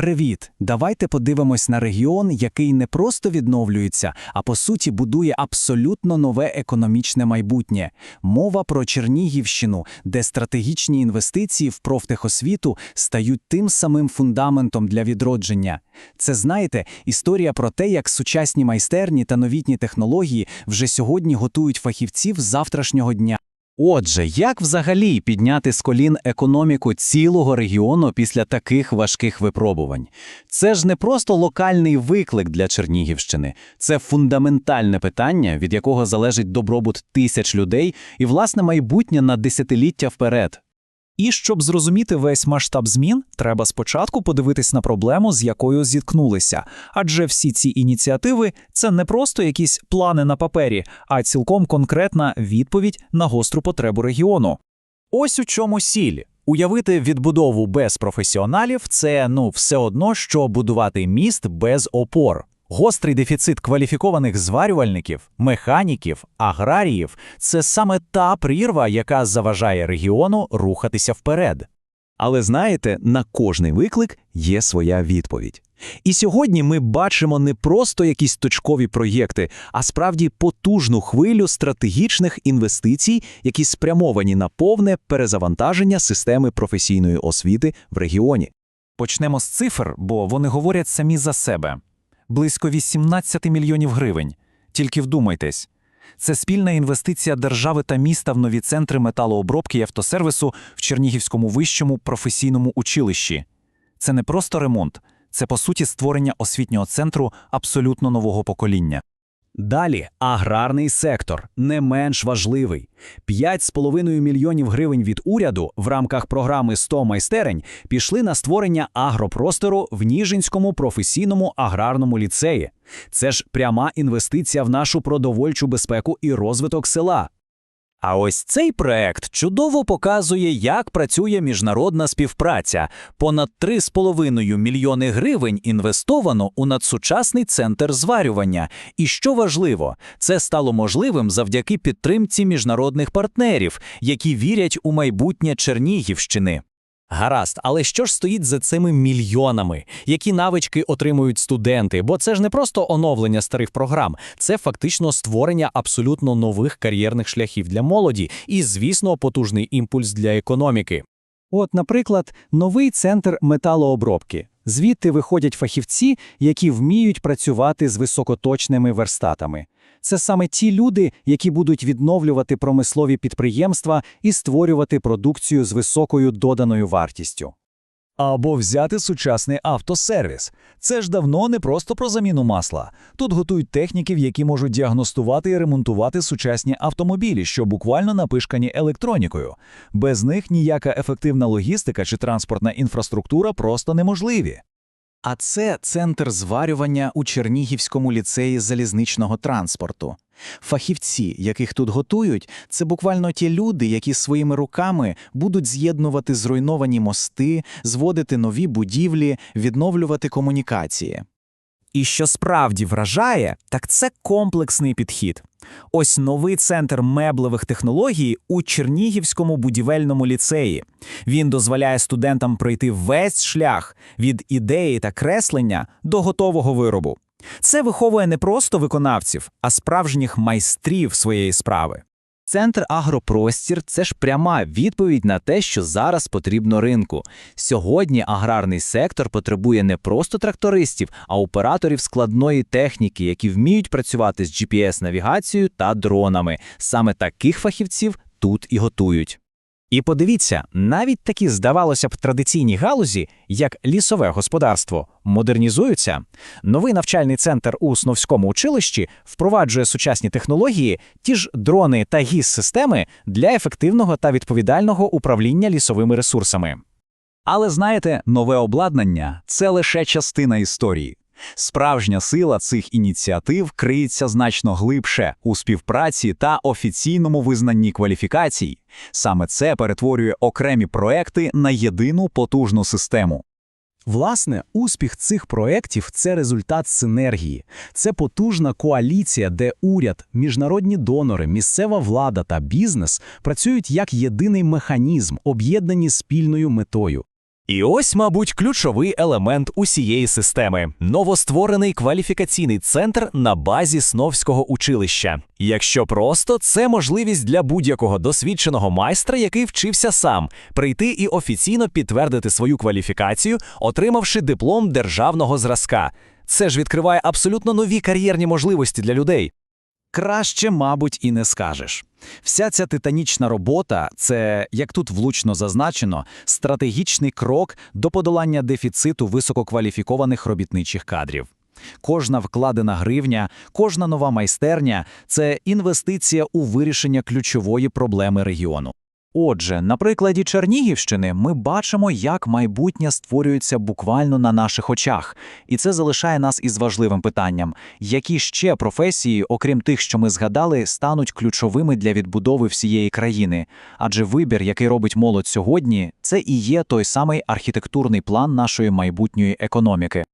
Привіт! Давайте подивимось на регіон, який не просто відновлюється, а по суті будує абсолютно нове економічне майбутнє. Мова про Чернігівщину, де стратегічні інвестиції в профтехосвіту стають тим самим фундаментом для відродження. Це, знаєте, історія про те, як сучасні майстерні та новітні технології вже сьогодні готують фахівців завтрашнього дня. Отже, як взагалі підняти з колін економіку цілого регіону після таких важких випробувань? Це ж не просто локальний виклик для Чернігівщини, це фундаментальне питання, від якого залежить добробут тисяч людей і власне майбутнє на десятиліття вперед. І щоб зрозуміти весь масштаб змін, треба спочатку подивитись на проблему, з якою зіткнулися. Адже всі ці ініціативи це не просто якісь плани на папері, а цілком конкретна відповідь на гостру потребу регіону. Ось у чому сіль. Уявити відбудову без професіоналів це ну все одно, що будувати міст без опор. Гострий дефіцит кваліфікованих зварювальників, механіків, аграріїв це саме та прірва, яка заважає регіону рухатися вперед. Але знаєте, на кожний виклик є своя відповідь. І сьогодні ми бачимо не просто якісь точкові проєкти, а справді потужну хвилю стратегічних інвестицій, які спрямовані на повне перезавантаження системи професійної освіти в регіоні. Почнемо з цифр, бо вони говорять самі за себе. Близько 18 мільйонів гривень. Тільки вдумайтесь. Це спільна інвестиція держави та міста в нові центри металообробки і автосервісу в Чернігівському вищому професійному училищі. Це не просто ремонт, це по суті створення освітнього центру абсолютно нового покоління. Далі аграрний сектор не менш важливий. 5,5 мільйонів гривень від уряду в рамках програми «100 майстерень пішли на створення агропростору в Ніжинському професійному аграрному ліцеї. Це ж пряма інвестиція в нашу продовольчу безпеку і розвиток села. А ось цей проект чудово показує, як працює міжнародна співпраця. Понад 3,5 мільйони гривень інвестовано у надсучасний центр зварювання. І що важливо, це стало можливим завдяки підтримці міжнародних партнерів, які вірять у майбутнє Чернігівщини. Гаразд, але що ж стоїть за цими мільйонами? Які навички отримують студенти? Бо це ж не просто оновлення старих програм, це фактично створення абсолютно нових кар'єрних шляхів для молоді і, звісно, потужний імпульс для економіки. От, наприклад, новий центр металообробки. Звідти виходять фахівці, які вміють працювати з високоточними верстатами. Це саме ті люди, які будуть відновлювати промислові підприємства і створювати продукцію з високою доданою вартістю. Або взяти сучасний автосервіс. Це ж давно не просто про заміну масла. Тут готують техніків, які можуть діагностувати і ремонтувати сучасні автомобілі, що буквально напишкані електронікою. Без них ніяка ефективна логістика чи транспортна інфраструктура просто неможливі. А це центр зварювання у Чернігівському ліцеї залізничного транспорту. Фахівці, яких тут готують, це буквально ті люди, які своїми руками будуть з'єднувати зруйновані мости, зводити нові будівлі, відновлювати комунікації. І що справді вражає, так це комплексний підхід. Ось новий центр меблевих технологій у Чернігівському будівельному ліцеї. Він дозволяє студентам пройти весь шлях від ідеї та креслення до готового виробу. Це виховує не просто виконавців, а справжніх майстрів своєї справи. Центр агропростір це ж пряма відповідь на те, що зараз потрібно ринку. Сьогодні аграрний сектор потребує не просто трактористів, а операторів складної техніки, які вміють працювати з GPS-навігацією та дронами. Саме таких фахівців тут і готують. І подивіться, навіть такі, здавалося б, традиційні галузі, як лісове господарство, модернізуються. Новий навчальний центр у Сновському училищі впроваджує сучасні технології, ті ж дрони та гіс-системи для ефективного та відповідального управління лісовими ресурсами. Але знаєте, нове обладнання це лише частина історії. Справжня сила цих ініціатив криється значно глибше у співпраці та офіційному визнанні кваліфікацій. Саме це перетворює окремі проекти на єдину потужну систему. Власне, успіх цих проєктів – це результат синергії. Це потужна коаліція, де уряд, міжнародні донори, місцева влада та бізнес працюють як єдиний механізм, об'єднані спільною метою. І ось, мабуть, ключовий елемент усієї системи новостворений кваліфікаційний центр на базі Сновського училища. Якщо просто, це можливість для будь-якого досвідченого майстра, який вчився сам, прийти і офіційно підтвердити свою кваліфікацію, отримавши диплом державного зразка. Це ж відкриває абсолютно нові кар'єрні можливості для людей. Краще, мабуть, і не скажеш. Вся ця титанічна робота це, як тут влучно зазначено, стратегічний крок до подолання дефіциту висококваліфікованих робітничих кадрів. Кожна вкладена гривня, кожна нова майстерня це інвестиція у вирішення ключової проблеми регіону. Отже, на прикладі Чернігівщини ми бачимо, як майбутнє створюється буквально на наших очах. І це залишає нас із важливим питанням: які ще професії, окрім тих, що ми згадали, стануть ключовими для відбудови всієї країни? Адже вибір, який робить молодь сьогодні, це і є той самий архітектурний план нашої майбутньої економіки.